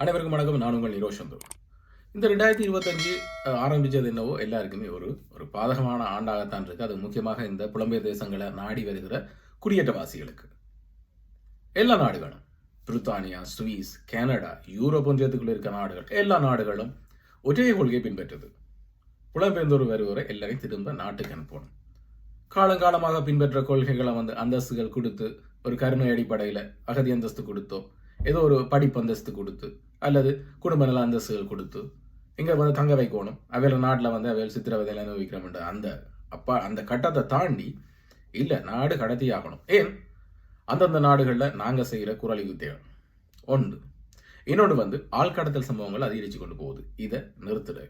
அனைவருக்கும் வணக்கம். நான் உங்கள் நிரோஷ் சந்தூர். இந்த ரெண்டாயிரத்தி இருபத்தஞ்சு ஆரம்பித்தது ஆரம்பிச்சது என்னவோ எல்லாருக்குமே ஒரு ஒரு பாதகமான ஆண்டாகத்தான் இருக்குது அது முக்கியமாக இந்த புலம்பெயர் தேசங்களை நாடி வருகிற குடியேற்றவாசிகளுக்கு. எல்லா நாடுகளும் பிரித்தானியா சுவிஸ் கனடா யூரோப் ஒன்றியத்துக்குள்ள இருக்க நாடுகள் எல்லா நாடுகளும் ஒரே கொள்கையை பின்பற்றுது புலம்பெயர்ந்தோர் வருவரை எல்லாரையும் திரும்ப நாட்டுக்கு அனுப்பணும். காலங்காலமாக பின்பற்ற கொள்கைகளை வந்து அந்தஸ்துகள் கொடுத்து ஒரு கருணை அடிப்படையில் அகதி அந்தஸ்து கொடுத்தோம். ஏதோ ஒரு படிப்பு அந்தஸ்து கொடுத்து அல்லது குடும்ப நல அந்தஸ்துகள் கொடுத்து இங்கே வந்து தங்க வைக்கணும் அவையில் நாட்டில் வந்து அவையில் சித்திரவதையில் அனுபவிக்கிறோம்ன்ற அந்த அப்பா அந்த கட்டத்தை தாண்டி இல்லை நாடு கடத்தி ஆகணும். ஏன்? அந்தந்த நாடுகளில் நாங்கள் செய்கிற குரல் யுத்தியம் ஒன்று. இன்னொன்று வந்து ஆழ்கடத்தல் சம்பவங்கள் அதிகரித்து கொண்டு போகுது. இதை நிறுத்துறது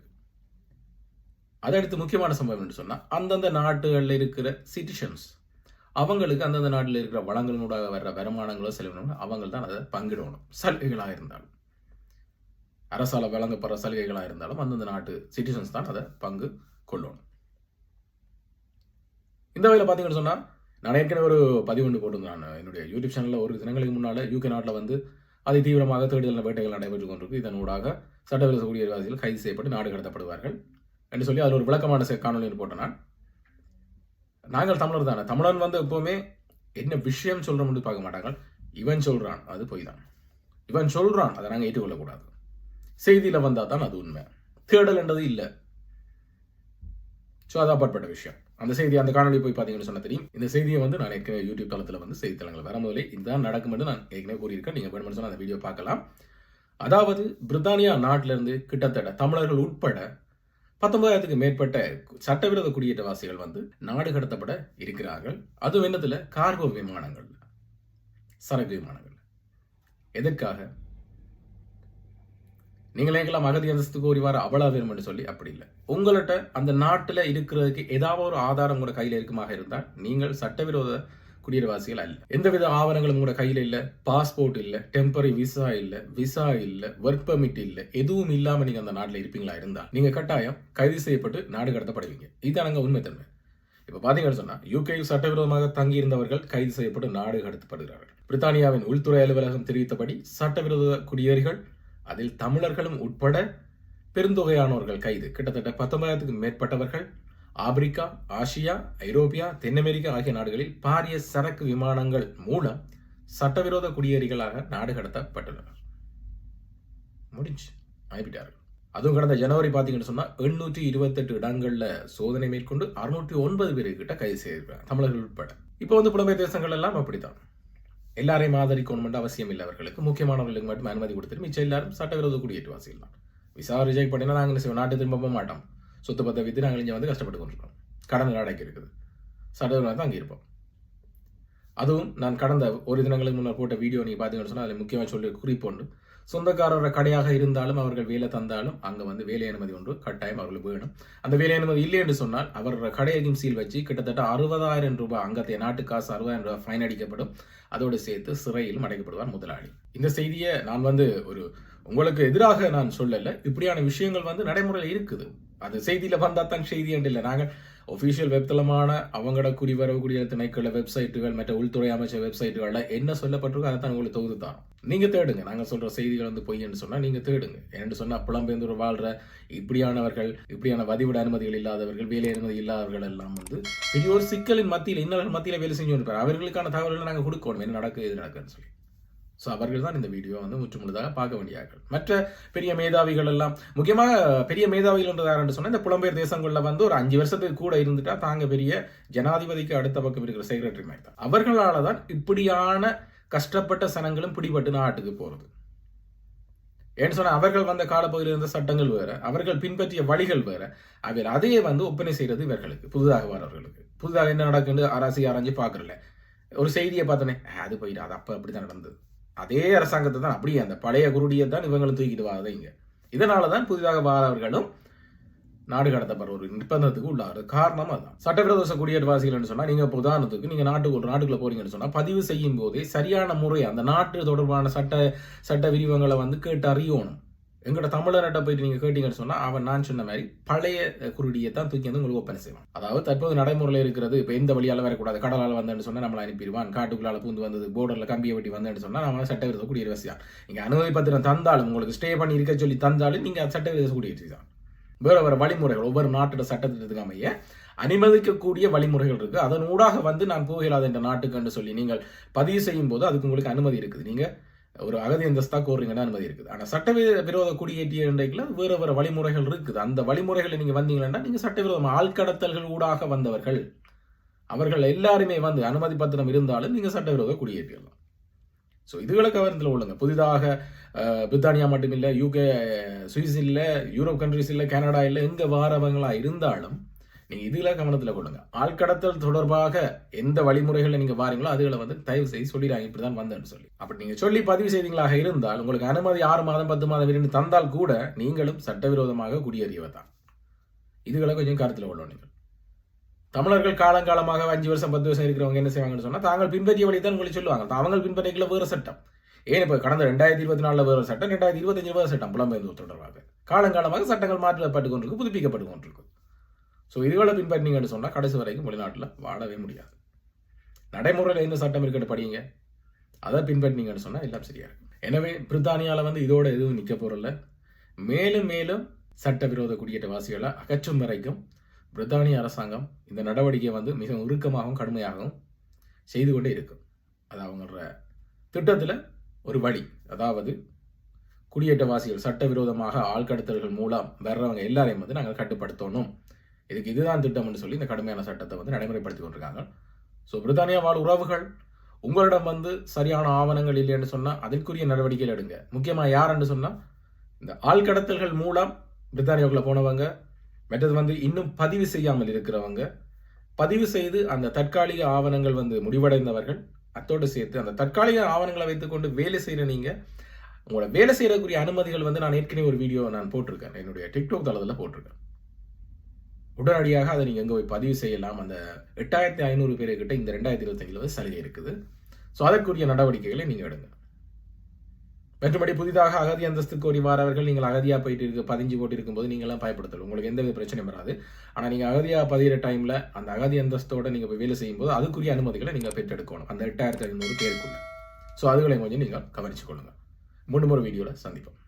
அதை அடுத்து முக்கியமான சம்பவம் என்று சொன்னால் அந்தந்த நாடுகளில் இருக்கிற சிட்டிசன்ஸ் அவங்களுக்கு அந்தந்த நாட்டில் இருக்கிற வளங்களோட வர்ற வருமானங்களோ செலவினோ அவங்க தான் அதை பங்கிடணும். சலுகைகளாக இருந்தாலும். அரசால் வழங்கப்படுற சலுகைகளாக இருந்தாலும் அந்தந்த நாட்டு சிட்டிசன்ஸ் தான் அதை பங்கு கொள்ளணும். இந்த வகையில் பார்த்தீங்கன்னு சொன்னால் நான் ஏற்கனவே ஒரு பதிவு ஒன்று போட்டிருந்தேன். நான் என்னுடைய யூடியூப் சேனலில் ஒரு தினங்களுக்கு முன்னால் யூகே நாட்டில் வந்து அதி தீவிரமாக தேடுதல் வேட்டைகள் நடைபெற்றுக் கொண்டிருக்கு. இதனூடாக சட்டவிரோத குடியேறவாசிகள் கைது செய்யப்பட்டு நாடு கடத்தப்படுவார்கள். என்று சொல்லி அதில் ஒரு விளக்கமான செ- போட்டேன் நான். நாங்கள் தமிழர் தானே. தமிழன் வந்து எப்போவுமே என்ன விஷயம் சொல்றோம்னு பார்க்க மாட்டாங்க இவன் சொல்கிறான் அது பொய் தான் இவன் சொல்கிறான் அதை நாங்கள் ஏற்றுக்கொள்ளக்கூடாது. செய்தியில் வந்தால் தான் அது உண்மை. தேடல் என்றது இல்லை. ஸோ அது அப்பாற்பட்ட விஷயம். அந்த செய்தி அந்த காணொலி போய் பார்த்தீங்கன்னு சொன்ன தெரியும். இந்த செய்தியை வந்து நான் ஏற்கனவே யூடியூப் தளத்தில் வந்து செய்தித்தளங்கள் வரும்போதே இதுதான் நடக்கும் என்று நான் ஏற்கனவே கூறியிருக்கேன். நீங்கள் வேணும்னு சொன்னால் அந்த வீடியோ பார்க்கலாம். அதாவது பிரித்தானியா நாட்டிலிருந்து கிட்டத்தட்ட தமிழர்கள் உட்பட பத்தொன்பதாயிரத்துக்கு மேற்பட்ட சட்டவிரோத குடியேற்றவாசிகள் வந்து நாடு கடத்தப்பட இருக்கிறார்கள். அதுவும் என்னத்துல கார்கோ விமானங்கள். சரக்கு விமானங்கள். எதற்காக? நீங்கள் எங்கெல்லாம் அகதி அந்தஸ்து கோரி வர அவ்வளவு வேணும்னு சொல்லி அப்படி இல்லை. உங்கள்கிட்ட அந்த நாட்டில் இருக்கிறதுக்கு ஏதாவது ஒரு ஆதாரம் கூட கையில் இருக்குமாக இருந்தால் நீங்கள் சட்டவிரோத குடியேறவாசிகள் அல்ல. எந்தவித ஆவணங்களும் கூட கையில் இல்லை பாஸ்போர்ட் இல்லை டெம்பரரி விசா இல்லை விசா இல்லை ஒர்க் பெர்மிட் இல்லை எதுவும் இல்லாமல் நீங்கள் அந்த நாட்டில் இருப்பீங்களா இருந்தால் நீங்கள் கட்டாயம் கைது செய்யப்பட்டு நாடு கடத்தப்படுவீங்க. இதுதான் உண்மை உண்மைத்தன்மை. இப்போ பார்த்தீங்கன்னு சொன்னால் யூகேயில் சட்டவிரோதமாக தங்கியிருந்தவர்கள் கைது செய்யப்பட்டு நாடு கடத்தப்படுகிறார்கள். பிரித்தானியாவின் உள்துறை அலுவலகம் தெரிவித்தபடி சட்டவிரோத குடியேறிகள் அதில் தமிழர்களும் உட்பட பெருந்தொகையானவர்கள் கைது. கிட்டத்தட்ட பத்தொன்பதாயிரத்துக்கு மேற்பட்டவர்கள் ஆப்பிரிக்கா ஆசியா ஐரோப்பியா தென் அமெரிக்கா ஆகிய நாடுகளில் பாரிய சரக்கு விமானங்கள் மூலம் சட்டவிரோத குடியேறிகளாக நாடு கடத்தப்பட்டுள்ளனர் முடிஞ்சு. அனுப்பிட்டார்கள் அதுவும் கடந்த ஜனவரி பார்த்தீங்கன்னு சொன்னால் எண்ணூற்றி இருபத்தெட்டு இடங்களில் சோதனை மேற்கொண்டு அறுநூற்றி ஒன்பது பேருக்கிட்ட கைது செய்திருக்காங்க தமிழர்கள் உட்பட. இப்போ வந்து புலம்பெயர் தேசங்கள் எல்லாம் அப்படித்தான். எல்லாரையும் ஆதரிக்கணும் அவசியம் இல்லை அவர்களுக்கு. முக்கியமானவர்களுக்கு மட்டும் அனுமதி கொடுத்துட்டு மிச்சம் எல்லாரும் சட்டவிரோத குடியேற்றவாசிகள் தான். விசா ரிஜெக்ட் பண்ணினா நாங்கள் என்ன நாட்டு திரும்ப மாட்டோம். சொத்து பத்த வித்து நாங்கள் இங்கே வந்து கஷ்டப்பட்டு கொண்டிருக்கோம். கடன் அடைக்க இருக்குது. சட்டவிரோதம் தான் அங்கே இருப்போம். அதுவும் நான் கடந்த ஒரு தினங்களுக்கு முன்னர் போட்ட வீடியோ நீங்கள் பார்த்தீங்கன்னு சொன்னால் அதில் முக்கியமாக சொல்லி குறிப்பொண்டு சொந்தக்காரரோட கடையாக இருந்தாலும் அவர்கள் வேலை தந்தாலும் அங்கே வந்து வேலை அனுமதி ஒன்று கட்டாயம் அவர்களுக்கு வேணும். அந்த வேலை அனுமதி இல்லை என்று சொன்னால் அவரோட கடையையும் சீல் வச்சு கிட்டத்தட்ட அறுபதாயிரம் ரூபாய் அங்கத்தைய நாட்டு காசு அறுபதாயிரம் ரூபாய் ஃபைன் அடிக்கப்படும். அதோடு சேர்த்து சிறையில் அடைக்கப்படுவார் முதலாளி. இந்த செய்தியை நான் வந்து ஒரு உங்களுக்கு எதிராக நான் சொல்லலை. இப்படியான விஷயங்கள் வந்து நடைமுறையில் இருக்குது. அது செய்தியில் வந்தால் தான் செய்தி என்று இல்லை. நாங்கள் ஒஃபிஷியல் வெப்தளமான அவங்களோட குடிவரவு வரக்கூடிய திணைக்கள வெப்சைட்டுகள் மற்ற உள்துறை அமைச்சர் வெப்சைட்டுகளில் என்ன சொல்லப்பட்டிருக்கோ அதை தான் உங்களுக்கு தொகுத்து தான் நீங்கள் தேடுங்க. நாங்கள் சொல்கிற செய்திகள் வந்து பொய்ன்னு சொன்னால் நீங்கள் தேடுங்க. என்று சொன்னால் புலம்பெயர்ந்து வாழ்கிற இப்படியானவர்கள் இப்படியான வதிவிட அனுமதிகள் இல்லாதவர்கள் வேலை அனுமதி இல்லாதவர்கள் எல்லாம் வந்து பெரிய ஒரு சிக்கலின் மத்தியில் இன்னொரு மத்தியில் வேலை செஞ்சு இருப்பார் அவர்களுக்கான தகவல்களை நாங்கள் கொடுக்கணும். என்ன நடக்குது இது நடக்குதுன்னு சொல்லி. ஸோ அவர்கள் தான் இந்த வீடியோ வந்து முற்றுமுழுதாக பார்க்க வேண்டியார்கள் மற்ற பெரிய மேதாவிகள் எல்லாம் முக்கியமாக பெரிய மேதாவிகள் என்று யாருன்னு சொன்னா இந்த புலம்பெயர் தேசங்களில் வந்து ஒரு அஞ்சு வருஷத்துக்கு கூட இருந்துட்டா தாங்க பெரிய ஜனாதிபதிக்கு அடுத்த பக்கம் இருக்கிற செக்ரட்டரி மாதிரி தான். அவர்களால் தான் இப்படியான கஷ்டப்பட்ட சனங்களும் பிடிபட்டு நாட்டுக்கு போகிறது ஏன்னு சொன்னால் அவர்கள் வந்த காலப்பகுதியில் இருந்த சட்டங்கள் வேறு அவர்கள் பின்பற்றிய வழிகள் வேறு அவர் அதையே வந்து ஒப்பனை செய்கிறது இவர்களுக்கு புதிதாக வரவர்களுக்கு. புதிதாக என்ன நடக்குன்னு அரசி ஆராய்ஞ்சு பார்க்குறல ஒரு செய்தியை பார்த்தோன்னே அது போயிடும் அது அப்போ அப்படிதான் நடந்தது. அதே அரசாங்கத்தை தான் அப்படியே அந்த பழைய குருடியை தான் இவங்களும் தூக்கிட்டு வராத இதனால தான் புதிதாக வாரவர்களும் நாடு கடத்தப்படுற ஒரு நிர்பந்தத்துக்கு உள்ளாரு காரணம் அதான் சட்டவிரோத குடியேற்றவாசிகள்னு சொன்னால் நீங்கள் இப்போ உதாரணத்துக்கு நீங்கள் நாட்டுக்கு ஒரு நாட்டுக்குள்ள போறீங்கன்னு சொன்னால் பதிவு செய்யும் போதே சரியான முறை அந்த நாட்டு தொடர்பான சட்ட சட்ட விரிவங்களை வந்து கேட்டு அறியணும் எங்களோட தமிழர்கிட்ட போயிட்டு நீங்கள் கேட்டீங்கன்னு சொன்னால் அவன் நான் சொன்ன மாதிரி பழைய குருடியை தான் தூக்கி வந்து உங்களுக்கு ஒப்பனை செய்வான். அதாவது தற்போது நடைமுறையில் இருக்கிறது இப்போ எந்த வழியால் வரக்கூடாது கடலால் வந்தேன்னு சொன்னால் நம்மளை அனுப்பிடுவான் காட்டுக்குள்ளால பூந்து வந்தது போர்டரில் கம்பியை வெட்டி வந்தேன்னு சொன்னால் நம்ம சட்டவிரோத குடியரசு தான் நீங்கள் அனுமதி பத்திரம் தந்தாலும் உங்களுக்கு ஸ்டே பண்ணி இருக்க சொல்லி தந்தாலும் நீங்கள் சட்டவிரோத குடியரசு தான் வேறு வேறு வழிமுறைகள் ஒவ்வொரு நாட்டோட சட்டத்திட்டத்துக்கு அமைய அனுமதிக்கக்கூடிய வழிமுறைகள் இருக்குது அதன் ஊடாக வந்து நான் போகலாது என்ற நாட்டுக்கு சொல்லி நீங்கள் பதிவு செய்யும் போது அதுக்கு உங்களுக்கு அனுமதி இருக்குது. நீங்கள் ஒரு அகதி அந்தஸ்தா கோருங்கன்னா அனுமதி இருக்குது. ஆனால் சட்டவிரோத விரோத குடியேற்றிய இன்றைக்குல வேறு வேறு வழிமுறைகள் இருக்குது. அந்த வழிமுறைகளை நீங்கள் வந்தீங்கன்னா நீங்கள் சட்டவிரோதம் ஆழ்கடத்தல்கள் ஊடாக வந்தவர்கள். அவர்கள் எல்லாருமே வந்து அனுமதி பத்திரம் இருந்தாலும் நீங்கள் சட்டவிரோத குடியேற்றிடலாம். ஸோ இதுகளை கவனத்தில் உள்ளங்க. புதிதாக பிரித்தானியா மட்டுமில்லை யூகே சுவிஸ் இல்லை யூரோப் கண்ட்ரிஸ் இல்லை கனடா இல்லை எங்கே வாரவங்களாக இருந்தாலும் நீங்கள் இதில் கவனத்தில் கொள்ளுங்க. ஆழ்கடத்தல் தொடர்பாக எந்த வழிமுறைகளை நீங்கள் வாரீங்களோ அதுகளை வந்து தயவு செய்து சொல்லிடுறாங்க இப்படி தான் வந்தேன்னு சொல்லி. அப்படி நீங்கள் சொல்லி பதிவு செய்தீங்களாக இருந்தால் உங்களுக்கு அனுமதி ஆறு மாதம் பத்து மாதம் இருந்து தந்தால் கூட நீங்களும் சட்டவிரோதமாக குடியேறியவர் தான் இதுகளை கொஞ்சம் கருத்தில் கொள்ளணும் நீங்கள். தமிழர்கள் காலங்காலமாக அஞ்சு வருஷம் பத்து வருஷம் இருக்கிறவங்க என்ன செய்வாங்கன்னு சொன்னால் தாங்கள் பின்பற்றிய வழி தான் உங்களுக்கு சொல்லுவாங்க. அவங்க பின்பற்றிக்கல வேறு சட்டம். ஏன் இப்போ கடந்த ரெண்டாயிரத்தி இருபத்தி நாலில் வேறு சட்டம் ரெண்டாயிரத்தி இருபத்தஞ்சு வேறு சட்டம் புலம்பெயர்ந்து தொடர்பாக. காலங்காலமாக சட்டங்கள் மாற்றப்பட்டு கொண்டிருக்கு புதுப்பிக்கப்பட்டு கொண்டிருக்கு. ஸோ இதுகளை பின்பற்றினீங்கன்னு சொன்னால் கடைசி வரைக்கும் வெளிநாட்டில் வாழவே முடியாது. நடைமுறையில் எந்த சட்டம் இருக்குன்னு படிங்க அதை பின்பற்றினீங்கன்னு சொன்னால் எல்லாம் சரியாக இருக்கும் எனவே பிரித்தானியாவில் வந்து இதோட எதுவும் நிற்க போகிறதில்ல மேலும் மேலும் சட்டவிரோத குடியேற்றவாசிகளை அகற்றும் வரைக்கும் பிரித்தானிய அரசாங்கம் இந்த நடவடிக்கையை வந்து மிகவும் உருக்கமாகவும் கடுமையாகவும் செய்து கொண்டே இருக்கும் அது அவங்களோட திட்டத்தில் ஒரு வழி. அதாவது குடியேற்றவாசிகள் சட்டவிரோதமாக ஆள்கடத்தல்கள் மூலம் வர்றவங்க எல்லாரையும் வந்து நாங்கள் கட்டுப்படுத்தணும். இதுக்கு இதுதான் திட்டம்னு சொல்லி இந்த கடுமையான சட்டத்தை வந்து நடைமுறைப்படுத்தி கொண்டிருக்காங்க. ஸோ பிரித்தானியா வாழ் உறவுகள் உங்களிடம் வந்து சரியான ஆவணங்கள் இல்லைன்னு சொன்னால் அதற்குரிய நடவடிக்கைகள் எடுங்க. முக்கியமாக யாருன்னு சொன்னால் இந்த ஆழ்கடத்தல்கள் மூலம் பிரித்தானியாவுக்குள்ள போனவங்க மற்றது வந்து இன்னும் பதிவு செய்யாமல் இருக்கிறவங்க பதிவு செய்து அந்த தற்காலிக ஆவணங்கள் வந்து முடிவடைந்தவர்கள் அத்தோடு சேர்த்து அந்த தற்காலிக ஆவணங்களை வைத்துக்கொண்டு வேலை செய்கிற நீங்கள் உங்களோட வேலை செய்யக்கூடிய அனுமதிகள் வந்து நான் ஏற்கனவே ஒரு வீடியோ நான் போட்டிருக்கேன். என்னுடைய டிக்டாக் தளத்தில் போட்டிருக்கேன். உடனடியாக அதை நீங்கள் எங்கே போய் பதிவு செய்யலாம்? அந்த எட்டாயிரத்தி ஐநூறு பேருக்கிட்ட இந்த ரெண்டாயிரத்தி இருபத்தஞ்சில் வந்து சலுகை இருக்குது. ஸோ அதற்குரிய நடவடிக்கைகளை நீங்கள் எடுங்க. மற்றபடி புதிதாக அகதி அந்தஸ்து கோரி வாரவர்கள் நீங்கள் அகதியாக போயிட்டு இருக்க பதிஞ்சு போட்டு இருக்கும்போது நீங்களாம் பயப்படுத்தல. உங்களுக்கு எந்த வித பிரச்சனையும் வராது. ஆனால் நீங்கள் அகதியாக பதிகிற டைமில் அந்த அகதி அந்தஸ்தோடு நீங்கள் போய் வேலை செய்யும்போது அதுக்குரிய அனுமதிகளை நீங்கள் பெற்றெடுக்கணும். அந்த எட்டாயிரத்தி ஐநூறு பேருக்குள்ள. ஸோ அதுகளை கொஞ்சம் நீங்கள் கவனிச்சு கொள்ளுங்கள் மீண்டும் முறை வீடியோவில் சந்திப்போம்.